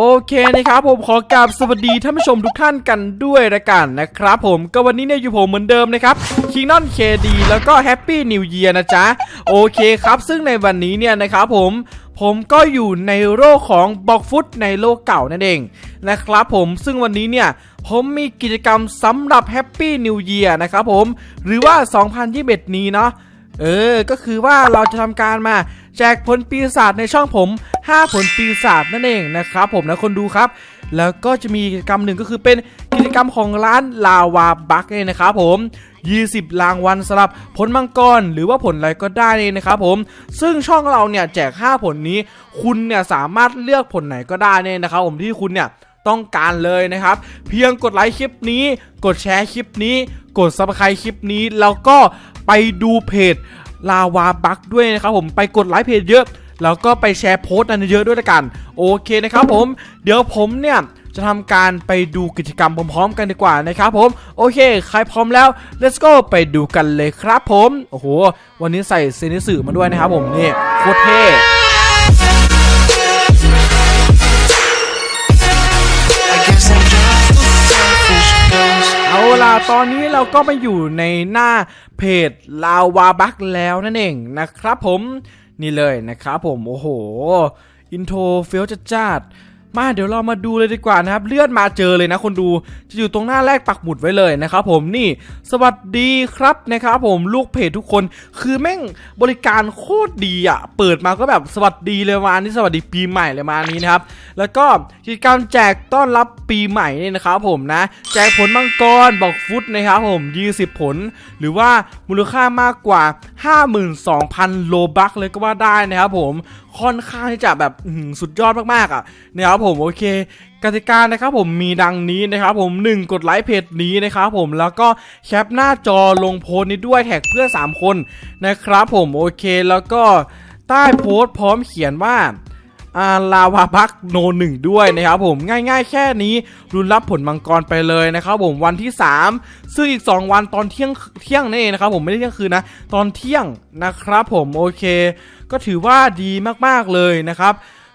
โอเคนะครับผมขอกราบสวัสดีท่านผู้ชมทุกท่านกันด้วยละกันนะครับผมก็วันนี้เนี่ยอยู่ผมเหมือนเดิมนะครับคิงนอนเคดีแล้วก็แฮปปี้นิวเยียนะจ๊ะ โอเคครับซึ่งในวันนี้เนี่ยนะครับผมผมก็อยู่ในโลกของบล็อกฟุตในโลกเก่านั่นเองนะครับผมซึ่งวันนี้เนี่ยผมมีกิจกรรมสำหรับแฮปปี้นิวเยียนะครับผมหรือว่า 2021 นี้เนาะเออ ก็คือว่าเราจะทำการมา แจกผลปีศาจในช่องผม 5 ผลปีศาจนั่นเองนะครับผมนะคนดูครับ แล้วก็จะมีกิจกรรมหนึ่งก็คือเป็นกิจกรรมของร้านลาวาบักเองนะครับผม 20 รางวัลสำหรับผลมังกรหรือว่าผลอะไรก็ได้เลยนะครับผม ซึ่งช่องเราเนี่ยแจก 5 ผลนี้ คุณเนี่ยสามารถเลือกผลไหนก็ได้เนี่ยนะครับผมที่คุณเนี่ยต้องการเลยนะครับ เพียงกดไลค์คลิปนี้ กดแชร์คลิปนี้ กดซับสไครต์คลิปนี้ แล้วก็ไปดูเพจ ลาวาบักด้วยนะครับผมไปกดไลค์เพจเยอะ แล้วก็ไปแชร์โพสต์นั้นเยอะด้วยละกัน โอเคนะครับผม เดี๋ยวผมเนี่ยจะทำการไปดูกิจกรรมพร้อมๆกันดีกว่านะครับผม โอเค ใครพร้อมแล้ว let's go ไปดูกันเลยครับผม โอ้โห วันนี้ใส่เซนิสึมาด้วยนะครับผมนี่โคตรเท่ อนนี้เราก็มาอยู่ในหน้าเพจลาวาบักแล้วนั่นเองนะครับผมนี่เลยนะครับผมโอ้โห อินโทรเฟลจัดจัดๆ มาเดี๋ยวเรามาดูเลยดีกว่านะครับ เลื่อนมาเจอเลยนะคนดูจะอยู่ตรงหน้าแรกปักหมุดไว้เลยนะครับผมนี่สวัสดีครับนะครับผมลูกเพจทุกคน คือแม่งบริการโคตรดีอะ เปิดมาก็แบบสวัสดีเลยมานี่สวัสดีปีใหม่เลยมานี้นะครับ แล้วก็กิจกรรมแจกต้อนรับปีใหม่นี่นะครับผมนะ แจกผลมังกรบอกฟุตนะครับผม20 ผล หรือว่ามูลค่ามากกว่า 52,000 โลบัคเลยก็ว่าได้นะครับผม ค่อนข้างที่จะแบบสุดยอดมากๆอะนะครับผมโอเคกติกานะครับผมมีดังนี้นะครับผม 1 กดไลค์เพจนี้นะครับผมแล้วก็แคปหน้าจอลงโพสต์นี้ด้วยแท็กเพื่อน3 คนนะครับผมโอเคแล้วก็ใต้โพสต์พร้อมเขียนว่าอาลาวาพักโนหนึ่งด้วยนะครับผมง่ายๆแค่นี้รุนรับผลมังกรไปเลยนะครับผมวันที่ 3 ซึ่งอีก 2 วันตอนเที่ยงเที่ยงนั่เองนะครับผมไม่ได้เที่ยงคืนนะ ตอนเที่ยงนะครับผมโอเค ก็ถือว่าดีมากๆเลยนะครับ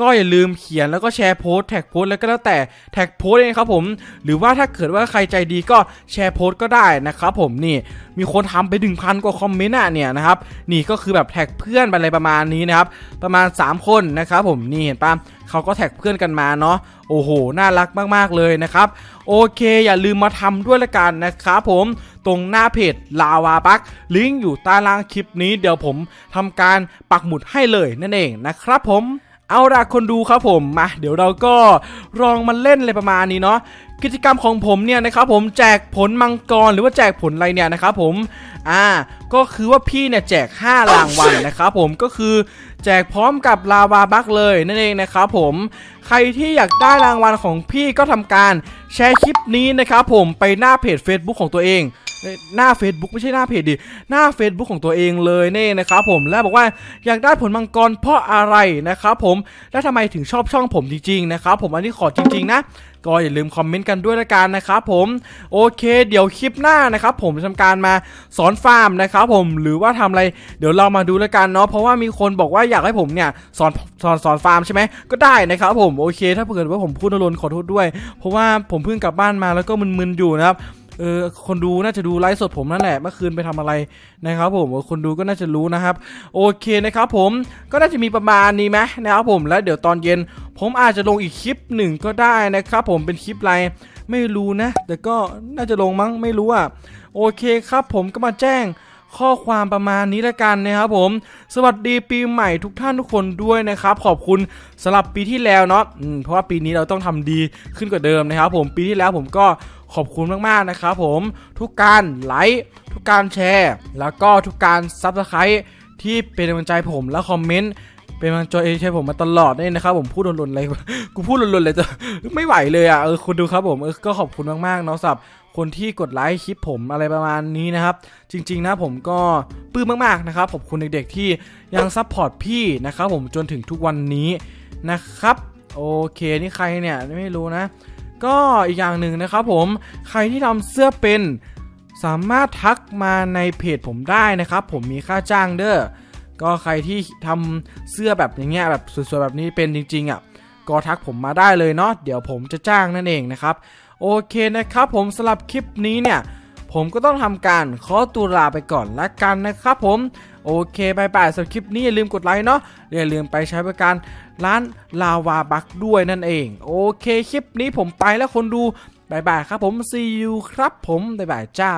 ก็อย่าลืมเขียนแล้วก็แชร์โพสต์แท็กโพสต์แล้วก็แล้วแต่แท็กโพสต์เองครับผม หรือว่าถ้าเกิดว่าใครใจดีก็แชร์โพสต์ก็ได้นะครับผมนี่มีคนทำไปถึงพันกว่าคอมเมนต์อะเนี่ยนะครับนี่ก็คือแบบแท็กเพื่อนอะไรประมาณนี้นะครับประมาณ 3 คนนะครับผมนี่เห็นปะเขาก็แท็กเพื่อนกันมาเนาะโอ้โหน่ารักมากๆเลยนะครับโอเค อย่าลืมมาทำด้วยละกันนะครับผม ตรงหน้าเพจลาวาปักลิงก์อยู่ใต้ล่างคลิปนี้เดี๋ยวผมทำการปักหมุดให้เลยนั่นเองนะครับผมเอาละคนดูครับผมมาเดี๋ยวเราก็ลองมาเล่นเลยประมาณนี้เนาะกิจกรรมของผมเนี่ยนะครับผมแจกผลมังกรหรือว่าแจกผลอะไรเนี่ยนะครับผมอ่าก็คือว่าพี่เนี่ยแจก 5 รางวัลนะครับผมก็คือแจกพร้อมกับลาวาบักเลยนั่นเองนะครับผมใครที่อยากได้รางวัลของพี่ก็ทำการแชร์คลิปนี้นะครับผมไปหน้าเพจ Facebook ของตัวเอง หน้า Facebook ไม่ใช่หน้าเพจดิหน้า Facebook ของตัวเองเลยเน่นะครับผมแล้วบอกว่าอยากได้ผลมังกรเพราะอะไรนะครับผมและทำไมถึงชอบช่องผมจริงๆนะครับผมอันนี้ขอจริง ๆ นะก็อย่าลืมคอมเมนต์กันด้วยละกันนะครับผมโอเค เดี๋ยวคลิปหน้านะครับผมจะทำการมาสอนฟาร์มนะครับผมหรือว่าทำอะไรเดี๋ยวเรามาดูละกันเนาะเพราะว่ามีคนบอกว่าอยากให้ผมเนี่ยสอนสอนสอนฟาร์มใช่ไหมก็ได้นะครับผมโอเค ถ้าเกิดว่าผมพูดนรนขอโทษด้วย เพราะว่าผมเพิ่งกลับบ้านมาแล้วก็มึนๆอยู่นะครับ เออคนดูน่าจะดูไลฟ์สดผมนั่นแหละเมื่อคืนไปทำอะไรนะครับผมคนดูก็น่าจะรู้นะครับ โอเคนะครับผมก็น่าจะมีประมาณนี้ไหมนะครับผมแล้วเดี๋ยวตอนเย็น ผมอาจจะลงอีกคลิปหนึ่งก็ได้นะครับผมเป็นคลิปอะไรไม่รู้นะ แต่ก็น่าจะลงมั้งไม่รู้อะโอเคครับผมก็มาแจ้ง ข้อความประมาณนี้ละกันนะครับผม สวัสดีปีใหม่ทุกท่านทุกคนด้วยนะครับ ขอบคุณสำหรับปีที่แล้วเนาะเพราะว่าปีนี้เราต้องทำดีขึ้นกว่าเดิมนะครับ ผมปีที่แล้วผมก็ขอบคุณมากๆนะครับผมทุกการไลค์ทุกการแชร์ แล้วก็ทุกการซับสไครต์ที่เป็นกำลังใจผมและคอมเมนต์ เป็นกำลังใจให้ผมมาตลอดนี่นะครับผมพูดหล่นๆอะไรกูพูดหล่นๆเลยจะไม่ไหวเลยอะเออคุณดูครับผมเออก็ขอบคุณมากๆเนาะสำหรับคนที่กดไลค์คลิปผมอะไรประมาณนี้นะครับ จริง ๆ นะผมก็ปลื้มมากๆนะครับขอบคุณเด็กๆที่ยังซัพพอร์ตพี่นะครับผมจนถึงทุกวันนี้นะครับโอเคนี่ใครเนี่ยไม่รู้นะ ก็อีกอย่างหนึ่งนะครับผมใครที่ทำเสื้อเป็น สามารถทักมาในเพจผมได้นะครับ ผมมีค่าจ้างเด้อ ก็ใครที่ทำเสื้อแบบอย่างเงี้ยแบบสวยๆแบบนี้เป็นจริงๆอะก็ทักผมมาได้เลยเนาะเดี๋ยวผมจะจ้างนั่นเองนะครับโอเคนะครับผมสำหรับคลิปนี้เนี่ย ผมก็ต้องทำการขอตัวลาไปก่อนละกันนะครับผมโอเคบายบายสำหรับคลิปนี้อย่าลืมกดไลค์เนาะอย่าลืมไปใช้บริการร้านลาวาบักด้วยนั่นเอง โอเคคลิปนี้ผมไปแล้วคนดูบายบายครับผม see you ครับผมบายบายจ้า